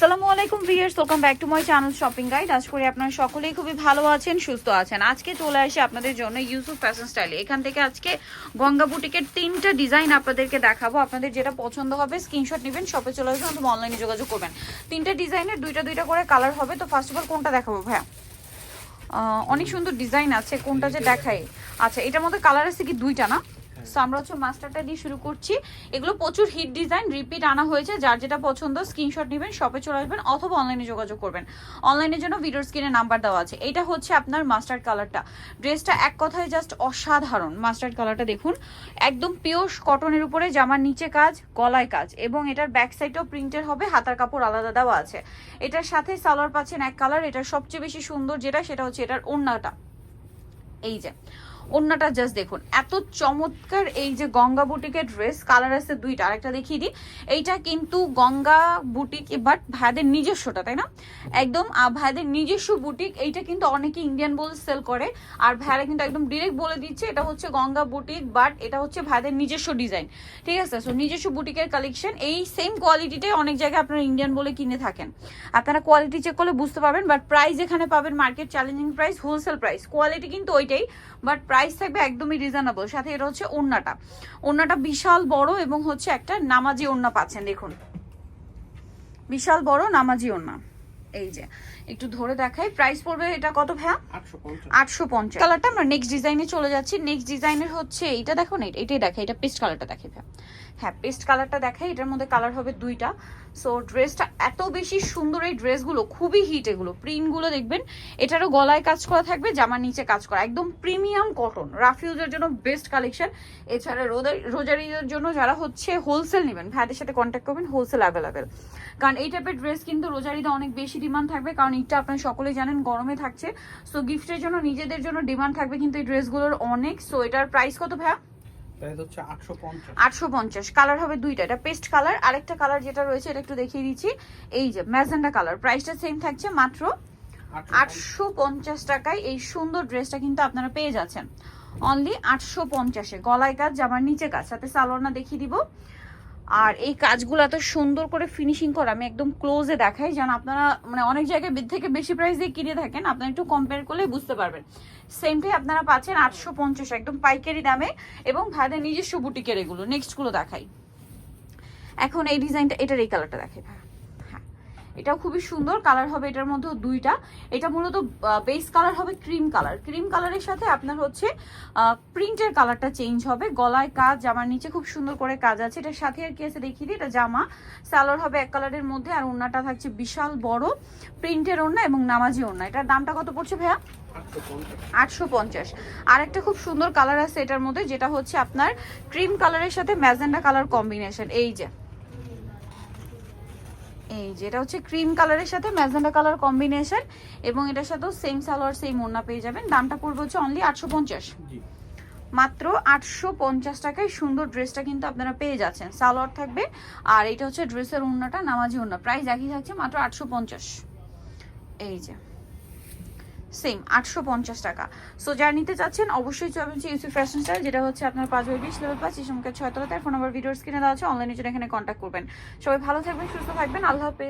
আসসালামু আলাইকুম viewers welcome back to my channel shopping guide আজ করি আপনারা সকলেই খুবই ভালো আছেন সুস্থ আছেন। আজকে চলে আসি আপনাদের জন্য ইউসুফ ফ্যাশন স্টাইলে এখান থেকে আজকে গঙ্গা বুটিকের তিনটা ডিজাইন আপনাদেরকে দেখাবো। আপনাদের যেটা পছন্দ হবে স্ক্রিনশট নেবেন শপে চলে আসবেন অথবা অনলাইনে যোগাযোগ করবেন। তিনটা ডিজাইনের দুইটা দুইটা করে কালার হবে। তো ফার্স্ট অফ অল কোনটা দেখাবো ভাইয়া? অনেক সুন্দর ডিজাইন আছে কোনটা যে দেখাই। আচ্ছা এটার মধ্যে কালার আছে কি দুইটা না? So, আমরা হচ্ছে মাস্টারটা দিয়ে শুরু করছি। এগুলো প্রচুর হিট ডিজাইন রিপিট আনা হয়েছে। যার যেটা পছন্দ স্ক্রিনশট নেবেন শপে চলে আসবেন অথবা অনলাইনে যোগাযোগ করবেন। অনলাইনের জন্য ভিডিওর স্ক্রিনে নাম্বার দেওয়া আছে। এটা হচ্ছে আপনার মাস্টার্ড কালারটা ড্রেসটা এক কথায় জাস্ট অসাধারণ। মাস্টার্ড কালারটা দেখুন। একদম পিওর কটনের উপরে জামার নিচে কাজ গলায় কাজ এবং এটার ব্যাক সাইডও প্রিন্টের হবে হাতার কাপড় আলাদা দেওয়া আছে। এটার সাথে সালোয়ার পাচ্ছেন এক কালার এটার সবচেয়ে বেশি সুন্দর যেটা সেটা হচ্ছে এটার ওড়নাটা। এই যে। ওড়নাটা জাস্ট দেখুন। এত চমৎকার এই যে গঙ্গা বুটিকের ড্রেস কালার আছে দুইটা, আরেকটা দেখিয়ে দিই। এইটা কিন্তু গঙ্গা বুটিক বাট ভাইদের নিজস্বটা, তাই না? একদম ভাইদের নিজস্ব বুটিক। এইটা কিন্তু অনেকে ইন্ডিয়ান বলে সেল করে। আর ভাইরা কিন্তু একদম ডিরেক্ট বলে দিচ্ছে, এটা হচ্ছে গঙ্গা বুটিক বাট এটা হচ্ছে ভাইদের নিজস্ব ডিজাইন ঠিক আছে? সো নিজস্ব বুটিকের কালেকশন এই সেম কোয়ালিটিটাই অনেক জায়গায় আপনারা ইন্ডিয়ান বলে কিনে থাকেন। আপনারা কোয়ালিটি চেক করলে বুঝতে পারবেন বাট প্রাইস এখানে পাবেন market challenging price wholesale price quality কিন্তু ওইটাই বাট প্রাইস থাকবে একদমই রিজনেবল সাথে এটা হচ্ছে ওড়নাটা। ওড়নাটা বিশাল বড় এবং হচ্ছে একটা নামাজি ওড়না পাচ্ছেন, দেখুন। বিশাল বড় নামাজি ওড়না। এই যে একটু ধরে দেখাই। প্রাইস পড়বে এটা কত ভাইয়া? আটশো পঞ্চাশ। কালারটা আমরা নেক্সট ডিজাইনে চলে যাচ্ছি। নেক্সট ডিজাইনের হচ্ছে এইটা দেখো না এটাই দেখে এটা পেস্ট কালারটা দেখে ভাইয়া। হ্যাঁ পেস্ট কালারটা দেখাই এটার মধ্যে কালার হবে দুইটা। সো ড্রেসটা এত বেশি সুন্দর এই ড্রেসগুলো খুবই হিট এগুলো। প্রিন্টগুলো দেখবেন এটারও গলায় কাজ করা থাকবে জামার নিচে কাজ করা। একদম প্রিমিয়াম কটন রাফিউজের জন্য বেস্ট কালেকশন এছাড়া রোদার- রোজারিদের জন্য যারা হচ্ছে হোলসেল নেবেন ভাইদের সাথে কন্ট্যাক্ট করবেন হোলসেল অ্যাভেলেবেল কারণ এই টাইপের ড্রেস কিন্তু রোজারিদা অনেক বেশি ডিমান্ড থাকবে কারণ এটা আপনারা সকলেই জানেন গরমে থাকছে। সো গিফটের জন্য নিজেদের জন্য ডিমান্ড থাকবে কিন্তু এই ড্রেসগুলোর অনেক। সো এটার প্রাইস কত ভাইয়া? আটশো পঞ্চাশ। কালার হবে দুইটা এটা পেস্ট কালার আরেকটা কালার যেটা রয়েছে এটা একটু দেখিয়ে দিচ্ছি। এই যে ম্যাজেন্ডা কালার প্রাইসটা সেম থাকছে মাত্র আটশো পঞ্চাশ। টাকায় এই সুন্দর ড্রেসটা কিন্তু আপনারা পেয়ে যাচ্ছেন। অনলি আটশো পঞ্চাশে গলায় কাজ জামার নিচে কাজ সাথে সালোয়ারনা দেখিয়ে দিব। আর এই কাজগুলো এত সুন্দর করে ফিনিশিং করা, আমি একদম ক্লোজে দেখাই, যেন আপনারা মানে অনেক জায়গায় থেকে বেশি প্রাইস দিয়ে কিনে থাকেন, আপনারা একটু কম্পেয়ার করলে বুঝতে পারবেন। সেমটাই আপনারা পাচ্ছেন আটশো পঞ্চাশ, একদম পাইকারি দামে, এবং ভাইদের নিজস্ব বুটিকের এগুলো। নেক্সটগুলো দেখাই। এখন এই ডিজাইনটা এটার এই কালারটা দেখে হ্যাঁ এটাও খুবই সুন্দর কালার হবে এটার মধ্যেও দুইটা। এটা মূলত বেস কালার হবে ক্রিম কালার ক্রিম কালারের সাথে আপনার হচ্ছে প্রিন্টের কালারটা চেঞ্জ হবে। গলায় কাজ, জামার নিচে খুব সুন্দর করে কাজ আছে। এটার সাথে আর কি আছে দেখিয়ে দিই, এটা জামা। সালোয়ার হবে এক কালারের মধ্যে আর ওড়নাটা থাকছে বিশাল বড় প্রিন্টের ওড়না এবং নামাজি ওড়না। এটার দামটা কত পড়ছে ভাইয়া? আটশো পঞ্চাশ। আর একটা খুব সুন্দর কালার আছে এটার মধ্যে, যেটা হচ্ছে আপনার ক্রিম কালারের সাথে ম্যাজেন্ডা কালার কম্বিনেশন এই যে এই যে এটা হচ্ছে ক্রিম কালারের সাথে ম্যাজেন্ডা কালার কম্বিনেশন এবং এটার সাথেও সেম সালোয়ার সেম ওড়না পেয়ে যাবেন। দামটা পড়বে হচ্ছে অনলি আটশো পঞ্চাশ। জি। মাত্র আটশো পঞ্চাশ টাকায় সুন্দর ড্রেসটা কিন্তু আপনারা পেয়ে যাচ্ছেন। সালোয়ার থাকবে আর এটা হচ্ছে ড্রেসের ওড়নাটা নামাজি ওড়না। প্রাইস একই থাকছে মাত্র আটশো পঞ্চাশ। এই যে। সেম আটশো পঞ্চাশ টাকা। সো যারা নিতে চাচ্ছেন, অবশ্যই চলবেন হচ্ছে ইউসি ফ্যাশন স্টাইল যেটা হচ্ছে আপনার পাঁচ বাই বিশ লেভেল পাঁচ ছয় তলাতে ফোন নাম্বার ভিডিওর স্ক্রিনে দেওয়া আছে অনলাইনে জন্য এখানে কন্ট্যাক্ট করবেন। সবাই ভালো থাকবেন, সুস্থ থাকবেন, আল্লাহ হাফেজ।